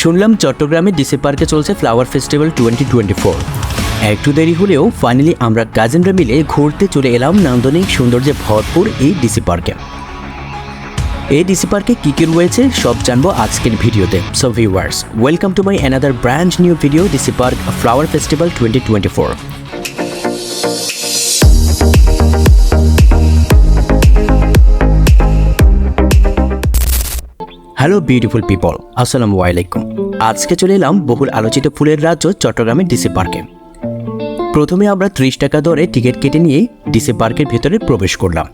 শুনলাম চট্টগ্রামে ডিসি পার্কে চলছে flower festival twenty twenty four. একটু দেরি হলেও ফাইনালি আমরা কাজিনরা মিলে ঘুরতে চলে এলাম নান্দনিক সৌন্দর্যে ভরপুর এই ডিসি পার্কে। এই ডিসি পার্কে কী কী রয়েছে সব জানব আজকের ভিডিওতে। So viewers welcome to my another brand new video DC park flower festival twenty twenty four. Hello beautiful people আসসালামু আলাইকুম আজকে চলে এলাম বহুল আলোচিত ফুলের রাজ্য চট্টগ্রামের ডিসি পার্কে প্রথমে আমরা ত্রিশ টাকা দরে টিকিট কেটে নিয়ে ডিসি পার্কের ভেতরে প্রবেশ করলাম।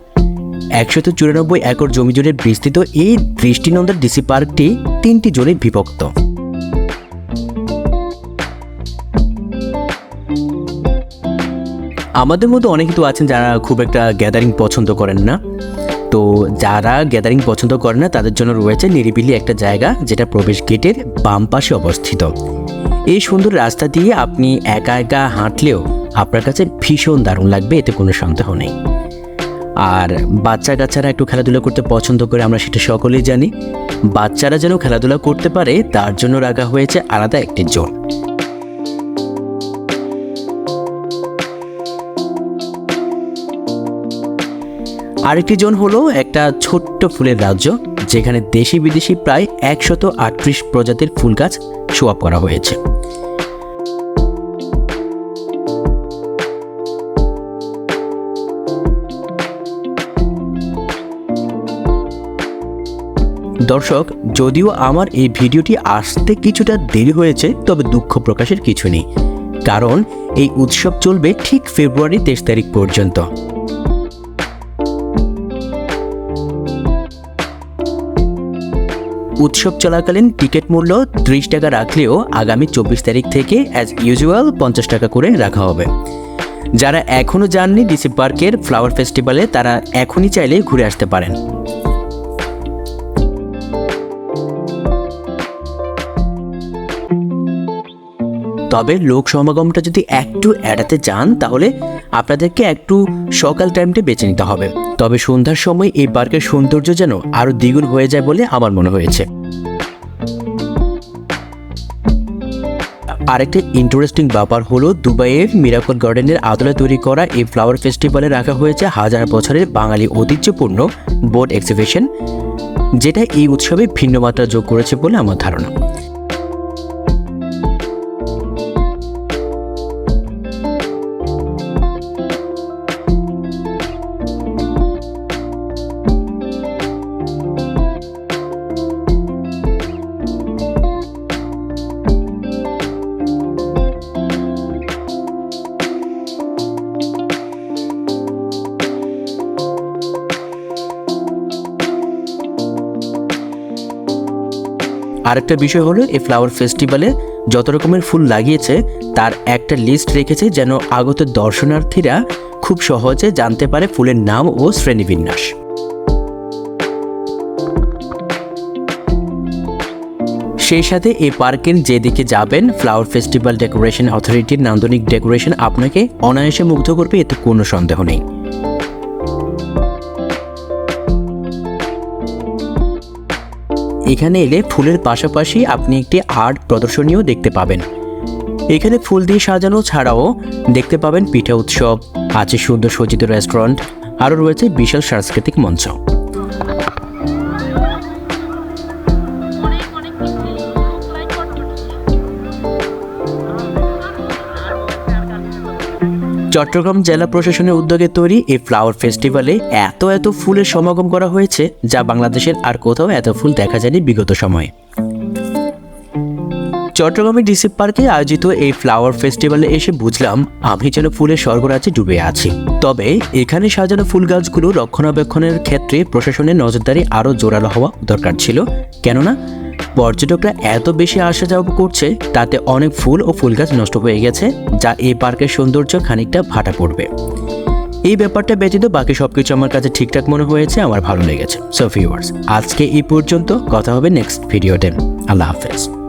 একশত চুরানব্বই একর জমি জুড়ে বিস্তৃত এই দৃষ্টিনন্দন ডিসি পার্কটি তিনটি জোনে বিভক্ত। আমাদের মধ্যে অনেকে তো আছেন যারা খুব একটা গ্যাদারিং পছন্দ করেন না। তো যারা গ্যাদারিং পছন্দ করে না, তাদের জন্য রয়েছে নিরিবিলি একটা জায়গা, যেটা প্রবেশ গেটের বাম পাশে অবস্থিত। এই সুন্দর রাস্তা দিয়ে আপনি একা একা হাঁটলেও আপনার কাছে ভীষণ দারুণ লাগবে, এতে কোনো সন্দেহ নেই। আর বাচ্চা কাচ্চারা একটু খেলাধুলা করতে পছন্দ করে, আমরা সেটা সকলেই জানি। বাচ্চারা যেন খেলাধুলা করতে পারে, তার জন্য রাখা হয়েছে আলাদা একটি জোন। আরেকটি জোন হলো একটা ছোট্ট ফুলের রাজ্য, যেখানে দেশি বিদেশি প্রায় একশত আটত্রিশ প্রজাতির ফুল গাছ আপ করা হয়েছে। দর্শক, যদিও আমার এই ভিডিওটি আসতে কিছুটা দেরি হয়েছে, তবে দুঃখ প্রকাশের কিছু নেই, কারণ এই উৎসব চলবে ঠিক ফেব্রুয়ারি তেইশ তারিখ পর্যন্ত। উৎসব চলাকালীন টিকিট মূল্য ত্রিশ টাকা রাখলেও আগামী চব্বিশ তারিখ থেকে অ্যাজ ইউজুয়াল পঞ্চাশ টাকা করে রাখা হবে। যারা এখনও যাননি ডিসি পার্কের ফ্লাওয়ার ফেস্টিভ্যালে তারা এখনই চাইলে ঘুরে আসতে পারেন। তবে লোক সমাগমটা যদি একটু এড়াতে চান তাহলে আপনাদেরকে একটু সকাল টাইমটা বেছে নিতে হবে। তবে সন্ধ্যার সময় এই পার্কের সৌন্দর্য যেন আরও দ্বিগুণ হয়ে যায় বলে আমার মনে হয়েছে। আরেকটা ইন্টারেস্টিং ব্যাপার হলো দুবাইয়ের মিরাকল গার্ডেনের আদলে তৈরি করা এই ফ্লাওয়ার ফেস্টিভ্যালে রাখা হয়েছে হাজার বছরের বাঙালি ঐতিহ্যপূর্ণ বোর্ড এক্সিবিশন যেটা এই উৎসবে ভিন্ন মাত্রা যোগ করেছে বলে আমার ধারণা। আরেকটা বিষয় হলো, এই ফ্লাওয়ার ফেস্টিভ্যালে যত রকমের ফুল লাগিয়েছে, তার একটা লিস্ট রেখেছে যেন আগত দর্শনার্থীরা খুব সহজে জানতে পারে ফুলের নাম ও শ্রেণীবিন্যাস। সেই সাথে এই পার্কের যেদিকে যাবেন ফ্লাওয়ার ফেস্টিভ্যাল ডেকোরেশন অথরিটির নান্দনিক ডেকোরেশন আপনাকে অনায়াসে মুগ্ধ করবে, এতে কোনো সন্দেহ নেই। এখানে এলে ফুলের পাশাপাশি আপনি একটি আর্ট প্রদর্শনীও দেখতে পাবেন। এখানে ফুল দিয়ে সাজানো ছাড়াও দেখতে পাবেন পিঠা উৎসব, আছে সুন্দর সজ্জিত রেস্টুরেন্ট আরও রয়েছে বিশাল সাংস্কৃতিক মঞ্চ। চট্টগ্রাম জেলা প্রশাসনের উদ্যোগে তৈরি এই ফ্লাওয়ার ফেস্টিভ্যালে এত এত ফুলের সমাগম করা হয়েছে, যা বাংলাদেশের আর কোথাও এত ফুল দেখা যায়নি বিগত সময়ে। চট্টগ্রামের ডিসি পার্কে আয়োজিত এই ফ্লাওয়ার ফেস্টিভ্যালে এসে বুঝলাম, আমি যেন ফুলের স্বর্গরাজ্যে ডুবে আছি। তবে এখানে সাজানো ফুল গাছগুলো রক্ষণাবেক্ষণের ক্ষেত্রে প্রশাসনের নজরদারি আরও জোরালো হওয়া দরকার ছিল। কেননা পর্যটকরা এত বেশি আসা যাওয়া করছে, তাতে অনেক ফুল ও ফুল গাছ নষ্ট হয়ে গেছে, যা এই পার্কের সৌন্দর্য খানিকটা ভাটা পড়বে। এই ব্যাপারটা ব্যতীত বাকি সব কিছু আমার কাছে ঠিকঠাক মনে হয়েছে, আমার ভালো লেগেছে। সো ভিউয়ার্স আজকে এই পর্যন্ত, কথা হবে নেক্সট ভিডিওতে আল্লাহ হাফেজ।